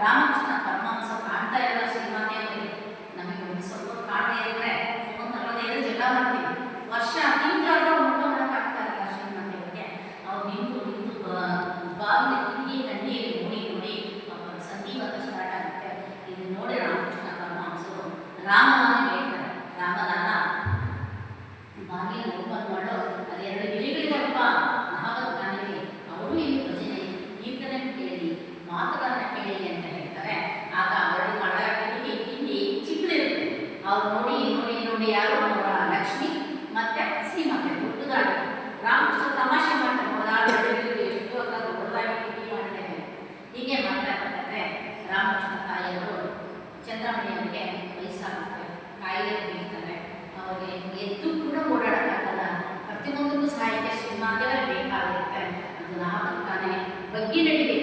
ರಾಮಕೃಷ್ಣ ಪರಮಹಂಸ ಕಾಣ್ತಾ ಇಲ್ಲ ಸಿನಿಮಾ ನಮಗೆ ಒಂದು ಸ್ವಲ್ಪ ಕಾಣದೇ ಇದ್ರೆ ಫೋನ್ ತಗೊಳ್ಳೋದೇ ವರ್ಷ ತಿಂಗಳಾದ್ರೂ ಊಟ ಮಾಡೋಕ್ಕಾಗ್ತಾ ಇಲ್ಲ ಸಿನಿಮಾ ದೇವರಿಗೆ ಅವ್ರು ನಿಂತು ನಿಂತು ನೋಡಿ ನೋಡಿ ಅವರ ಸಂದೀಪ ಸ್ಟಾರ್ಟ್ ಆಗುತ್ತೆ ನೋಡಿ ರಾಮಕೃಷ್ಣ ಪರಮಹಂಸರು ರಾಮನಾಮ ಹೇಳ್ತಾರೆ ರಾಮನಾಮ ಮಾಡೋ ಇಲ್ಲಿ ಕೇಳಿ ಅವ್ರು ನೋಡಿ ನೋಡಿ ನೋಡಿ ಯಾರು ಅವರ ಲಕ್ಷ್ಮಿ ಮತ್ತೆ ಶ್ರೀಮತಿ ಹುಟ್ಟುದಾಟ ರಾಮಕೃಷ್ಣ ತಮಾಷೆ ಮಾಡ್ತಾರೆ ಎಷ್ಟು ಹೀಗೆ ಮಾಡ್ತಾರೆ ರಾಮಕೃಷ್ಣ ತಾಯಿಯವರು ಚಂದ್ರಮಣಿಯವರಿಗೆ ವಯಸ್ಸಾಗುತ್ತೆ. ಕಾಯಿಲೆ ಬೀಳ್ತಾರೆ. ಅವರಿಗೆ ಎದ್ದು ಕೂಡ ಓಡಾಡೋಕ್ಕಾಗಲ್ಲ. ಪ್ರತಿಯೊಂದಕ್ಕೂ ಸಹಾಯಕ್ಕೆ ಶ್ರೀಮಾತೆಯವರೇ ಬೇಕಾಗಿರುತ್ತೆ ಅದು ನಾವು ತಾನೇ ಬಗ್ಗಿ ನಡೀಬೇಕು.